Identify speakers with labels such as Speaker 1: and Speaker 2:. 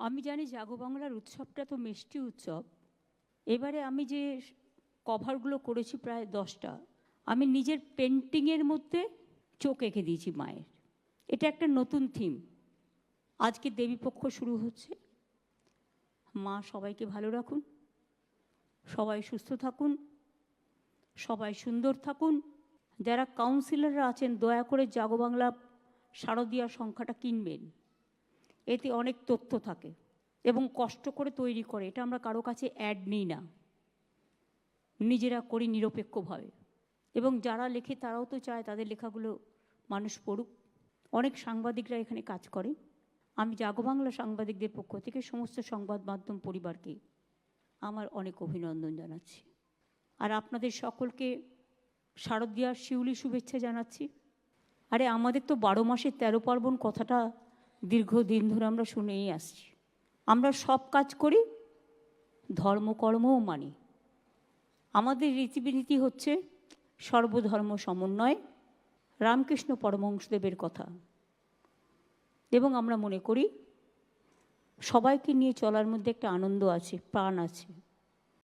Speaker 1: আমি জানি জাগো বাংলার উৎসবটা তো মিষ্টি উৎসব। এবারে আমি যে কভারগুলো করেছি প্রায় দশটা, আমি নিজের পেন্টিংয়ের মধ্যে চোখ এঁকে দিয়েছি মায়ের। এটা একটা নতুন থিম। আজকে দেবীপক্ষ শুরু হচ্ছে। মা সবাইকে ভালো রাখুন। সবাই সুস্থ থাকুন। সবাই সুন্দর থাকুন। যারা কাউন্সিলররা আছেন, দয়া করে জাগো বাংলা শারদীয়া সংখ্যাটা কিনবেন। এতে অনেক তথ্য থাকে এবং কষ্ট করে তৈরি করে, এটা আমরা কারও কাছে অ্যাড নিই না। নিজেরা করি নিরপেক্ষভাবে। এবং যারা লেখে তারাও তো চায় তাদের লেখাগুলো মানুষ পড়ুক। অনেক সাংবাদিকরা এখানে কাজ করে। আমি জাগো বাংলা সাংবাদিকদের পক্ষ থেকে সমস্ত সংবাদ মাধ্যম পরিবারকে আমার অনেক অভিনন্দন জানাচ্ছি। আর আপনাদের সকলকে শারদীয়ার শিউলি শুভেচ্ছা জানাচ্ছি। আরে আমাদের তো বারো মাসের তেরো পার্বণ কথাটা দীর্ঘদিন ধরে আমরা শুনেই আসছি। আমরা সব কাজ করি, ধর্মকর্মও মানি। আমাদের রীতিনীতি হচ্ছে সর্বধর্ম সমন্বয়, রামকৃষ্ণ পরমহংসদেবের কথা। এবং আমরা মনে করি সবাইকে নিয়ে চলার মধ্যে একটা আনন্দ আছে, প্রাণ আছে।